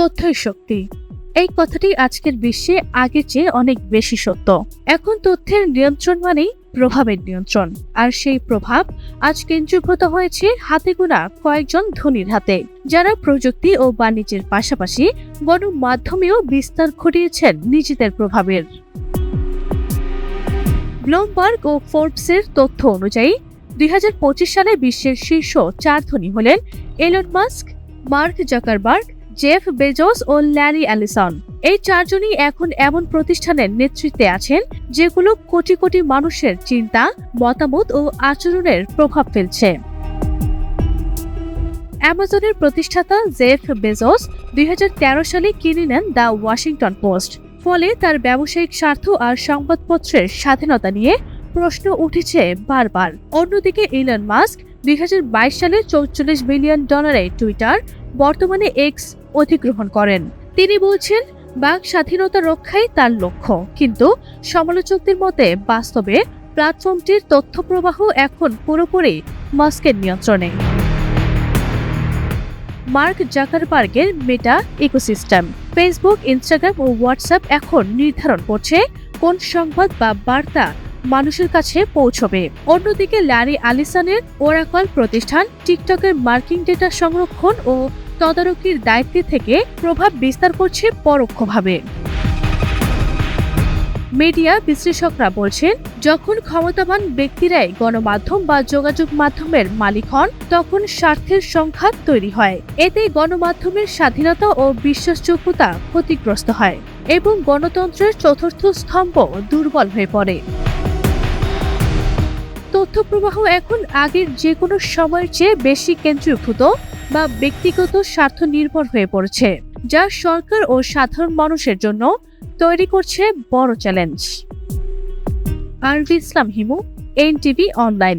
তথ্যের শক্তি এই কথাটি আজকের বিশ্বে আগের চেয়ে অনেক বেশি সত্য। এখন তথ্যের নিয়ন্ত্রণ মানেই প্রভাবের নিয়ন্ত্রণ। আর সেই প্রভাব আজ কেন্দ্রীভূত হয়েছে হাতে গোনা কয়েকজন ধনীর হাতে, যারা প্রযুক্তি ও বাণিজ্যের পাশাপাশি গণমাধ্যমেও বিস্তার ঘটিয়েছেন নিজেদের প্রভাবের। ব্লুমবার্গ ও ফোর্বসের তথ্য অনুযায়ী, দুই হাজার পঁচিশ সালে বিশ্বের শীর্ষ চার ধনী হলেন Elon Musk, Mark Zuckerberg Jeff Bezos ও ল্যারি অ্যালিসন। এই চারজনই এখন এমন প্রতিষ্ঠানের নেতৃত্বে আছেন, যেগুলো কোটি কোটি মানুষের চিন্তা, মতামত ও আচরণের প্রভাব ফেলছে। অ্যামাজনের প্রতিষ্ঠাতা জেফ বেজোস দুই হাজার তেরো সালে কিনে নেন দ্য ওয়াশিংটন পোস্ট। ফলে তার ব্যবসায়িক স্বার্থ আর সংবাদপত্রের স্বাধীনতা নিয়ে প্রশ্ন উঠেছে বারবার। অন্যদিকে ইলন মাস্ক দুই হাজার বাইশ সালে চৌচল্লিশ বিলিয়ন ডলারে টুইটার বর্তমানে এক্স অধিগ্রহণ করেন। তিনি বলছেন, বাক স্বাধীনতা রক্ষাই তার লক্ষ্য। কিন্তু সমালোচকদের মতে বাস্তবে প্ল্যাটফর্মটির তথ্য প্রবাহ এখন পুরোপুরি মাস্কের নিয়ন্ত্রণে। মার্ক জাকারবার্গের মেটা ইকোসিস্টেম ফেসবুক ইনস্টাগ্রাম ও হোয়াটসঅ্যাপ এখন নির্ধারণ করছে কোন সংবাদ বা বার্তা মানুষের কাছে পৌঁছবে। অন্যদিকে ল্যারি আলিসনের ওরাকল প্রতিষ্ঠান, টিকটকের মার্কিং ডেটা সংরক্ষণ ও তদারকির দায়িত্বে থেকে প্রভাব বিস্তার করছে পরোক্ষভাবে। মিডিয়া বিশ্লেষকরা বলছেন, যখন ক্ষমতাবান ব্যক্তিরাই গণমাধ্যম বা যোগাযোগ মাধ্যমের মালিক হন, তখন স্বার্থের সংঘাত তৈরি হয়। এতে গণমাধ্যমের স্বাধীনতা ও বিশ্বাসযোগ্যতা ক্ষতিগ্রস্ত হয় এবং গণতন্ত্রের চতুর্থ স্তম্ভ দুর্বল হয়ে পড়ে। তথ্য প্রবাহ এখন আগের যে কোনো সময়ের চেয়ে বেশি কেন্দ্রীভূত বা ব্যক্তিগত স্বার্থ নির্ভর হয়ে পড়েছে, যা সরকার ও সাধারণ মানুষের জন্য তৈরি করছে বড় চ্যালেঞ্জ। আরবি ইসলাম হিমু, এনটিভি অনলাইন।